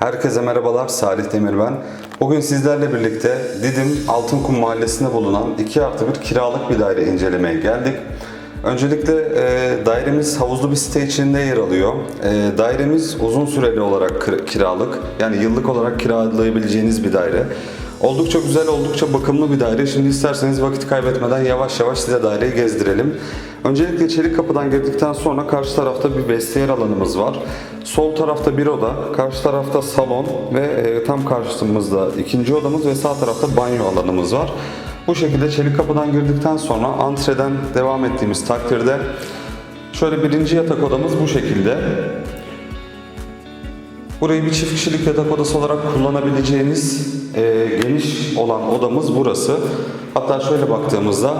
Herkese merhabalar, Salih Demir ben. Bugün sizlerle birlikte Didim Altınkum Mahallesi'nde bulunan 2 artı 1 kiralık bir daire incelemeye geldik. Öncelikle e, dairemiz havuzlu bir site içinde yer alıyor. E, dairemiz uzun süreli olarak kir- kiralık, yani yıllık olarak kiralayabileceğiniz bir daire. Oldukça güzel, oldukça bakımlı bir daire. Şimdi isterseniz vakit kaybetmeden yavaş yavaş size daireyi gezdirelim. Öncelikle çelik kapıdan girdikten sonra karşı tarafta bir vestiyer alanımız var. Sol tarafta bir oda, karşı tarafta salon ve e, tam karşımızda ikinci odamız ve sağ tarafta banyo alanımız var. Bu şekilde çelik kapıdan girdikten sonra antreden devam ettiğimiz takdirde şöyle birinci yatak odamız bu şekilde. Burayı bir çift kişilik yatak odası olarak kullanabileceğiniz e, geniş olan odamız burası. Hatta şöyle baktığımızda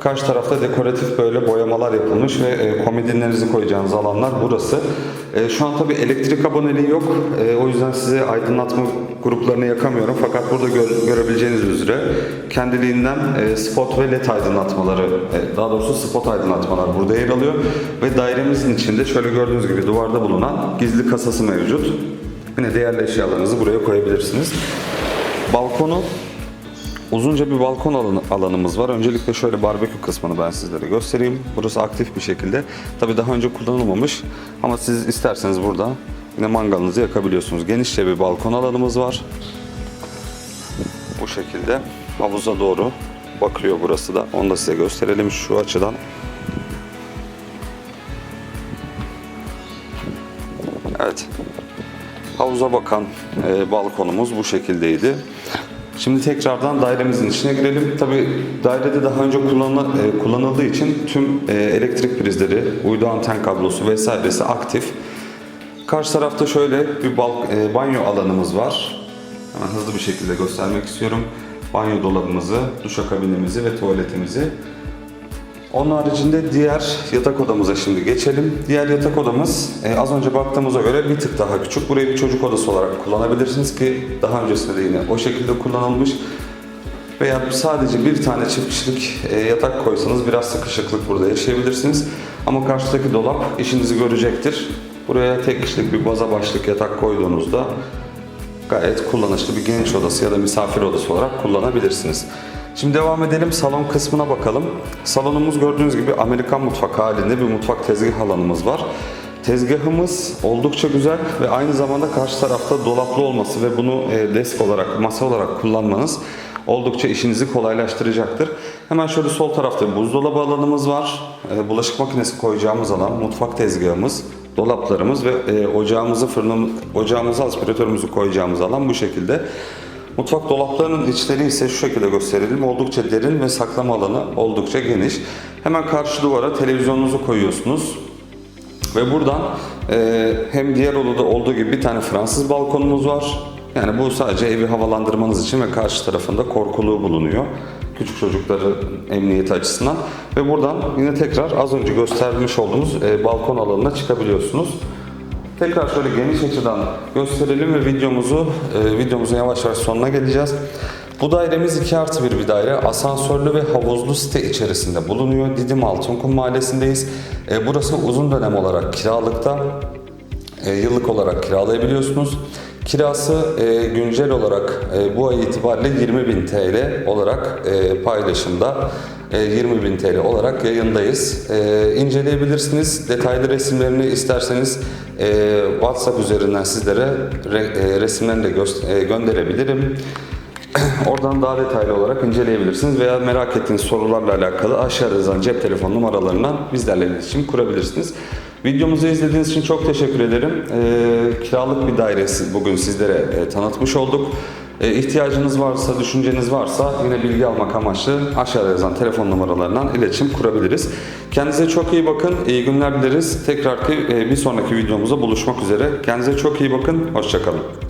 karşı tarafta dekoratif böyle boyamalar yapılmış ve e, komodinlerinizi koyacağınız alanlar burası. E, şu an tabi elektrik aboneliği yok. E, o yüzden size aydınlatma gruplarını yakamıyorum. Fakat burada gö- görebileceğiniz üzere kendiliğinden e, spot ve led aydınlatmaları, e, daha doğrusu spot aydınlatmalar burada yer alıyor. Ve dairemizin içinde şöyle gördüğünüz gibi duvarda bulunan gizli kasası mevcut. Yine değerli eşyalarınızı buraya koyabilirsiniz. Balkonu uzunca bir balkon alanı, alanımız var. Öncelikle şöyle barbekü kısmını ben sizlere göstereyim. Burası aktif bir şekilde. Tabii daha önce kullanılmamış ama siz isterseniz burada yine mangalınızı yakabiliyorsunuz. Genişçe bir balkon alanımız var. Bu şekilde havuza doğru bakıyor burası da. Onu da size gösterelim şu açıdan. Evet. Havuza bakan e, balkonumuz bu şekildeydi. Şimdi tekrardan dairemizin içine girelim. Tabi dairede daha önce kullanıla- e, kullanıldığı için tüm e, elektrik prizleri, uydu anten kablosu vesairesi aktif. Karşı tarafta şöyle bir bal- e, banyo alanımız var. Hemen hızlı bir şekilde göstermek istiyorum. Banyo dolabımızı, duşakabinimizi ve tuvaletimizi onun haricinde diğer yatak odamıza şimdi geçelim. Diğer yatak odamız e, az önce baktığımıza göre bir tık daha küçük. Burayı bir çocuk odası olarak kullanabilirsiniz ki daha öncesinde de yine o şekilde kullanılmış. Veya sadece bir tane çift kişilik e, yatak koysanız biraz sıkışıklık burada yaşayabilirsiniz. Ama karşıdaki dolap işinizi görecektir. Buraya tek kişilik bir baza başlık yatak koyduğunuzda gayet kullanışlı bir genç odası ya da misafir odası olarak kullanabilirsiniz. Şimdi devam edelim salon kısmına bakalım. Salonumuz gördüğünüz gibi Amerikan mutfak halinde bir mutfak tezgah alanımız var. Tezgahımız oldukça güzel ve aynı zamanda karşı tarafta dolaplı olması ve bunu e, desk olarak, masa olarak kullanmanız oldukça işinizi kolaylaştıracaktır. Hemen şöyle sol tarafta buzdolabı alanımız var. E, Bulaşık makinesi koyacağımız alan, mutfak tezgahımız, dolaplarımız ve e, ocağımızı, fırınımız, ocağımızı, aspiratörümüzü koyacağımız alan bu şekilde. Mutfak dolaplarının içleri ise şu şekilde gösterelim. Oldukça derin ve saklama alanı oldukça geniş. Hemen karşı duvara televizyonunuzu koyuyorsunuz. Ve buradan e, hem diğer odada olduğu gibi bir tane Fransız balkonumuz var. Yani bu sadece evi havalandırmanız için ve karşı tarafında korkuluğu bulunuyor. Küçük çocukları emniyeti açısından. Ve buradan yine tekrar az önce göstermiş olduğumuz e, balkon alanına çıkabiliyorsunuz. Tekrar şöyle geniş açıdan gösterelim ve videomuzu e, videomuzun yavaş yavaş sonuna geleceğiz. Bu dairemiz 2 artı 1 bir daire. Asansörlü ve havuzlu site içerisinde bulunuyor. Didim Altınkum Mahallesi'ndeyiz. E, burası uzun dönem olarak kiralıkta. E, yıllık olarak kiralayabiliyorsunuz. Kirası e, güncel olarak e, bu ay itibariyle 20.000 TL olarak e, paylaşımda 20.000 TL olarak yayındayız. E, inceleyebilirsiniz. Detaylı resimlerini isterseniz e, WhatsApp üzerinden sizlere re- e, resimlerini de gö- e, gönderebilirim. Oradan daha detaylı olarak inceleyebilirsiniz veya merak ettiğiniz sorularla alakalı aşağıda yazan cep telefon numaralarından bizlerle iletişim kurabilirsiniz. Videomuzu izlediğiniz için çok teşekkür ederim. Ee, kiralık bir dairesi bugün sizlere e, tanıtmış olduk. E, ihtiyacınız varsa, düşünceniz varsa yine bilgi almak amaçlı aşağıda yazan telefon numaralarından iletişim kurabiliriz. Kendinize çok iyi bakın, iyi günler dileriz. Tekrar ki e, bir sonraki videomuzda buluşmak üzere. Kendinize çok iyi bakın, hoşçakalın.